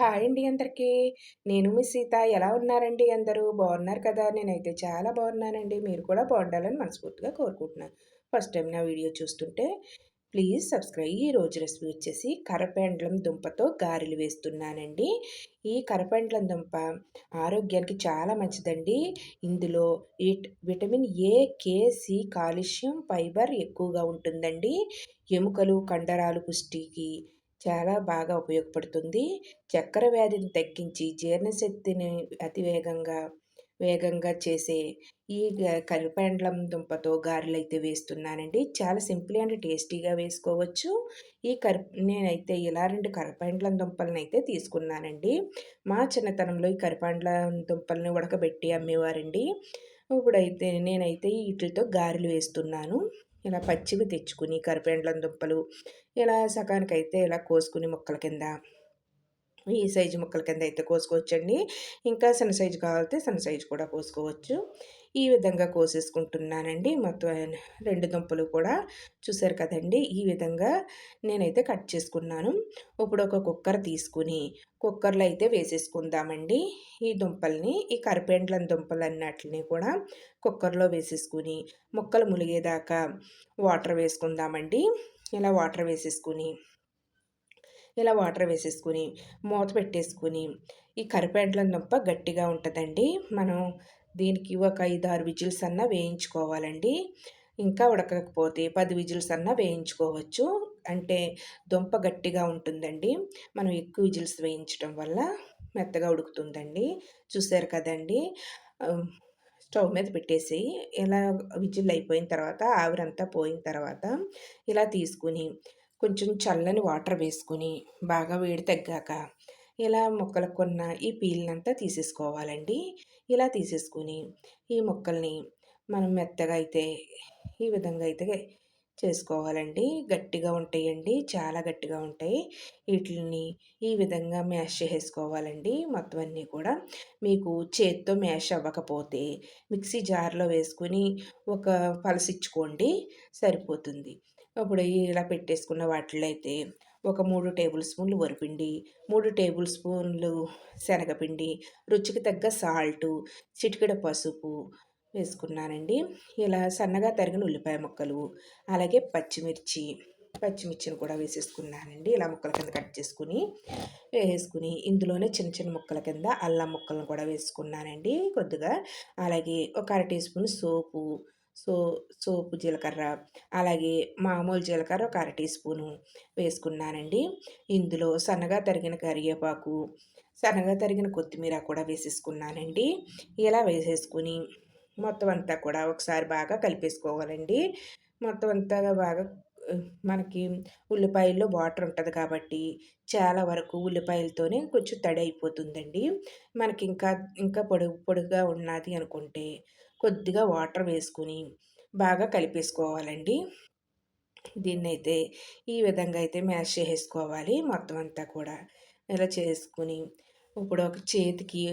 Hi అండి అందరికీ. నేను మీ సీత. ఎలా ఉన్నారండి అందరూ? బాగున్నారు కదా? నేనైతే చాలా బాగున్నానండి. మీరు కూడా బాగుండాలని మనస్ఫూర్తిగా కోరుకుంటున్నాను. ఫస్ట్ టైం నా వీడియో చూస్తుంటే ప్లీజ్ సబ్స్క్రైబ్. ఈ రోజు రెసిపీ వచ్చేసి కరపెండ్లం దుంపతో గారెలు వేస్తున్నానండి. ఈ కరపెండ్లం దుంప ఆరోగ్యానికి చాలా మంచిదండి. ఇందులో vitamin A K C calcium fibre ఎక్కువగా ఉంటుందండి. ఎముకలు కండరాలు పుష్టికి చాలా బాగా ఉపయోగపడుతుంది. చక్కెర వ్యాధిని తగ్గించి జీర్ణశక్తిని అతివేగంగా వేగంగా చేసే ఈ కరిపెండలం దుంపతో గారెలు అయితే వేస్తున్నానండి. చాలా సింపుల్ అండ్ టేస్టీగా వేసుకోవచ్చు. ఈ కరి నేనైతే ఇలా రెండు కరిపెండలం దుంపలను అయితే తీసుకున్నానండి. మా చిన్నతనంలో ఈ కరిపెండలం దుంపల్ని ఉడకబెట్టి అమ్మేవారండి. ఇప్పుడైతే నేనైతే వీటితో గారెలు వేస్తున్నాను. ఇలా పచ్చివి తెచ్చుకుని కరిపేండ్లం దుంపలు ఇలా సగానికైతే ఇలా కోసుకుని ముక్కల కింద ఈ సైజు ముక్కల కింద అయితే కోసుకోవచ్చండి. ఇంకా సన్న సైజు కావాలంటే సన్న సైజు కూడా కోసుకోవచ్చు. ఈ విధంగా కోసేసుకుంటున్నానండి. మొత్తం రెండు దుంపలు కూడా చూసారు కదండి. ఈ విధంగా నేనైతే కట్ చేసుకున్నాను. ఇప్పుడు ఒక కుక్కర్ తీసుకుని కుక్కర్లో అయితే వేసేసుకుందామండి. ఈ దుంపల్ని ఈ కరిపేండ్ల దుంపలు అన్నట్లని కూడా కుక్కర్లో వేసేసుకుని ముక్కలు ములిగేదాకా వాటర్ వేసుకుందామండి. ఇలా వాటర్ వేసేసుకుని ఇలా వాటర్ వేసేసుకుని మూత పెట్టేసుకుని ఈ కరిపేండ్ల దుంప గట్టిగా ఉంటుందండి. మనం దీనికి ఒక ఐదు ఆరు విజిల్స్ అన్నా వేయించుకోవాలండి. ఇంకా ఉడకకపోతే పది విజిల్స్ అన్నా వేయించుకోవచ్చు. అంటే దుంప గట్టిగా ఉంటుందండి. మనం ఎక్కువ విజిల్స్ వేయించడం వల్ల మెత్తగా ఉడుకుతుందండి. చూసారు కదండి. స్టవ్ మీద పెట్టేసి ఇలా విజిల్ అయిపోయిన తర్వాత ఆవిరంతా పోయిన తర్వాత ఇలా తీసుకుని కొంచెం చల్లని వాటర్ వేసుకుని బాగా వేడి తగ్గాక ఇలా మొక్కలకు కొన్న ఈ పీల్నంతా తీసేసుకోవాలండి. ఇలా తీసేసుకుని ఈ మొక్కల్ని మనం మెత్తగా అయితే ఈ విధంగా అయితే చేసుకోవాలండి. గట్టిగా ఉంటాయండి చాలా గట్టిగా ఉంటాయి. వీటిని ఈ విధంగా మ్యాష్ చేసుకోవాలండి మొత్తం అన్నీ కూడా మీకు చేత్తో మ్యాష్ అవ్వకపోతే మిక్సీ జార్లో వేసుకుని ఒక పలసిచ్చుకోండి సరిపోతుంది. అప్పుడు ఇలా పెట్టేసుకున్న వాటిలో అయితే ఒక మూడు టేబుల్ స్పూన్లు వరిపిండి మూడు టేబుల్ స్పూన్లు శనగపిండి రుచికి తగ్గ సాల్టు చిటికెడ పసుపు వేసుకున్నానండి. ఇలా సన్నగా తరిగిన ఉల్లిపాయ ముక్కలు అలాగే పచ్చిమిర్చి పచ్చిమిర్చిని కూడా వేసేసుకున్నానండి. ఇలా ముక్కల కింద కట్ చేసుకుని వేసుకుని ఇందులోనే చిన్న చిన్న ముక్కల కింద అల్లం ముక్కలను కూడా వేసుకున్నానండి కొద్దిగా. అలాగే ఒక అర టీ స్పూన్ సోపు సో సోపు జీలకర్ర అలాగే మామూలు జీలకర్ర ఒక అర టీ స్పూను వేసుకున్నానండి. ఇందులో సన్నగా తరిగిన కరివేపాకు సన్నగా తరిగిన కొత్తిమీర కూడా వేసేసుకున్నానండి. ఇలా వేసేసుకుని మొత్తం అంతా కూడా ఒకసారి బాగా కలిపేసుకోవాలండి. మొత్తం అంతా బాగా మనకి ఉల్లిపాయల్లో వాటర్ ఉంటుంది కాబట్టి చాలా వరకు ఉల్లిపాయలతోనే కొంచెం తడి అయిపోతుందండి. మనకి ఇంకా ఇంకా పొడుగు పొడుగుగా ఉన్నది అనుకుంటే కొద్దిగా వాటర్ వేసుకుని బాగా కలిపేసుకోవాలండి. దీన్నైతే ఈ విధంగా అయితే మ్యాష్ చేసుకోవాలి మొత్తం అంతా కూడా. ఇలా చేసుకుని ఇప్పుడు ఒక చేతికి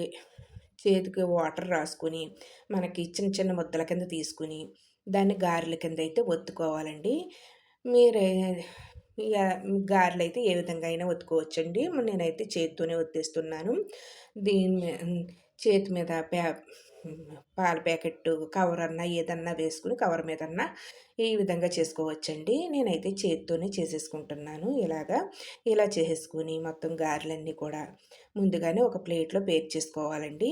చేతికి వాటర్ రాసుకొని మనకి చిన్న చిన్న ముద్దల కింద తీసుకుని దాన్ని గారెల కింద అయితే ఒత్తుకోవాలండి. మీరే గారెలు అయితే ఏ విధంగా అయినా ఒత్తుకోవచ్చండి. నేనైతే చేతితోనే ఒత్తేస్తున్నాను. దీని చేతి మీద ప్యా పాల ప్యాకెట్ కవర్ అన్నా ఏదన్నా వేసుకుని కవర్ మీదన్నా ఈ విధంగా చేసుకోవచ్చండి. నేనైతే చేతితోనే చేసేసుకుంటున్నాను. ఇలాగా ఇలా చేసేసుకుని మొత్తం గారెలన్నీ కూడా ముందుగానే ఒక ప్లేట్లో పేర్ చేసుకోవాలండి.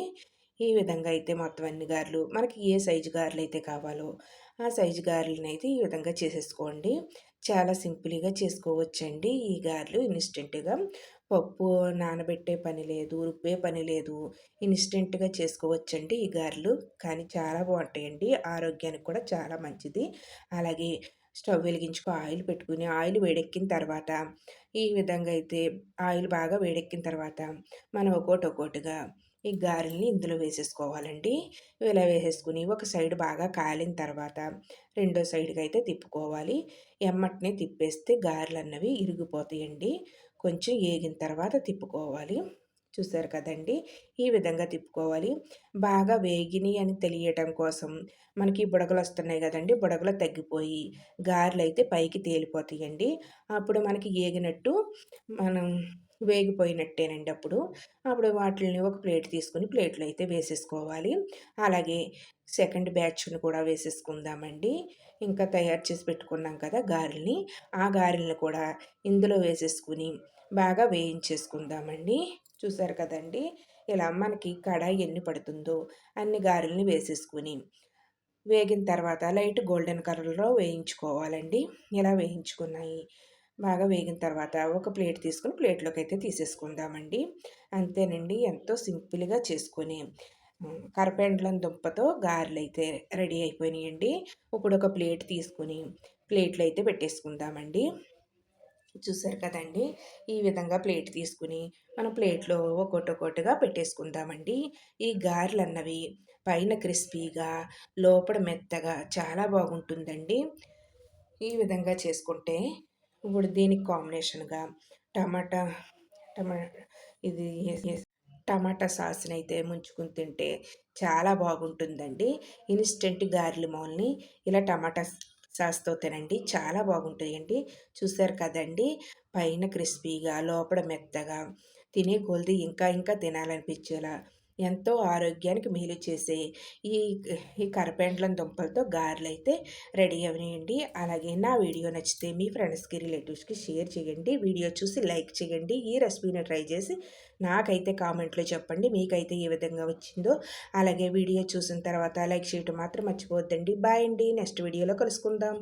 ఈ విధంగా అయితే మొత్తం అన్ని గారెలు మనకి ఏ సైజు గారెలు అయితే కావాలో ఆ సైజు గారెలను అయితే ఈ విధంగా చేసేసుకోండి. చాలా సింపుల్గా చేసుకోవచ్చండి ఈ గారెలు ఇన్స్టెంట్గా. పప్పు నానబెట్టే పని లేదు రుబ్బే పని లేదు ఇన్స్టెంట్గా చేసుకోవచ్చండి ఈ గారెలు. కానీ చాలా బాగుంటాయండి. ఆరోగ్యానికి కూడా చాలా మంచిది. అలాగే స్టవ్ వెలిగించుకో ఆయిల్ పెట్టుకుని ఆయిల్ వేడెక్కిన తర్వాత ఈ విధంగా అయితే ఆయిల్ బాగా వేడెక్కిన తర్వాత మనం ఒక్కోటి ఒక్కోటిగా ఈ గారెల్ని ఇందులో వేసేసుకోవాలండి. ఇలా వేసేసుకుని ఒక సైడ్ బాగా కాలిన తర్వాత రెండో సైడ్కి అయితే తిప్పుకోవాలి. ఎమ్మటినే తిప్పేస్తే గారెలు అన్నవి ఇరిగిపోతాయండి. కొంచెం ఏగిన తర్వాత తిప్పుకోవాలి. చూసారు కదండి? ఈ విధంగా తిప్పుకోవాలి. బాగా వేగిని అని తెలియటం కోసం మనకి బుడగలు వస్తున్నాయి కదండి? బుడగలు తగ్గిపోయి గారెలు అయితే పైకి తేలిపోతాయండి. అప్పుడు మనకి ఏగినట్టు మనం వేగిపోయినట్టేనండి అప్పుడు. అప్పుడు వాటిని ఒక ప్లేట్ తీసుకుని ప్లేట్లో అయితే వేసేసుకోవాలి. అలాగే సెకండ్ బ్యాచ్ను కూడా వేసేసుకుందామండి. ఇంకా తయారు చేసి పెట్టుకున్నాం కదా గారెల్ని. ఆ గారెల్ని కూడా ఇందులో వేసేసుకుని బాగా వేయించేసుకుందామండి. చూసారు కదండి? ఇలా మనకి కడాయి ఎన్ని పడుతుందో అన్ని గారెల్ని వేసేసుకుని వేగిన తర్వాత లైట్ గోల్డెన్ కలర్లో వేయించుకోవాలండి. ఇలా వేయించుకున్నాయి? బాగా వేగిన తర్వాత ఒక ప్లేట్ తీసుకుని ప్లేట్లోకి అయితే తీసేసుకుందామండి. అంతేనండి ఎంతో సింపుల్గా చేసుకొని కరపెండలం దుంపతో గారెలు అయితే రెడీ అయిపోయినాయండి. ఇప్పుడు ఒక ప్లేట్ తీసుకుని ప్లేట్లు అయితే పెట్టేసుకుందామండి. చూసారు కదండి ఈ విధంగా ప్లేట్ తీసుకుని మనం ప్లేట్లో ఒక్కొక్కటి ఒక్కొక్కటిగా పెట్టేసుకుందామండి. ఈ గారెలు అన్నవి పైన క్రిస్పీగా లోపల మెత్తగా చాలా బాగుంటుందండి. ఈ విధంగా చేసుకుంటే ఇప్పుడు దీనికి కాంబినేషన్గా టమాటా టమా ఇది టమాటా సాస్ని అయితే ముంచుకుని తింటే చాలా బాగుంటుందండి. ఇన్స్టెంట్ గార్లి మాల్ని ఇలా టమాటా సాస్తో తినండి చాలా బాగుంటాయండి. చూసారు కదండి పైన క్రిస్పీగా లోపల మెత్తగా తినే కొలిది ఇంకా ఇంకా తినాలనిపించేలా ఎంతో ఆరోగ్యానికి మేలు చేసే ఈ ఈ కరపెండ్లం దుంపలతో గారెలు అయితే రెడీ అవ్వండి అలాగే నా వీడియో నచ్చితే మీ ఫ్రెండ్స్కి రిలేటివ్స్కి షేర్ చేయండి. వీడియో చూసి లైక్ చేయండి. ఈ రెసిపీని ట్రై చేసి నాకైతే కామెంట్లో చెప్పండి. మీకైతే ఏ విధంగా వచ్చిందో. అలాగే వీడియో చూసిన తర్వాత లైక్ చేయటం మాత్రం మర్చిపోవద్దండి. బాయ్ అండి. నెక్స్ట్ వీడియోలో కలుసుకుందాం.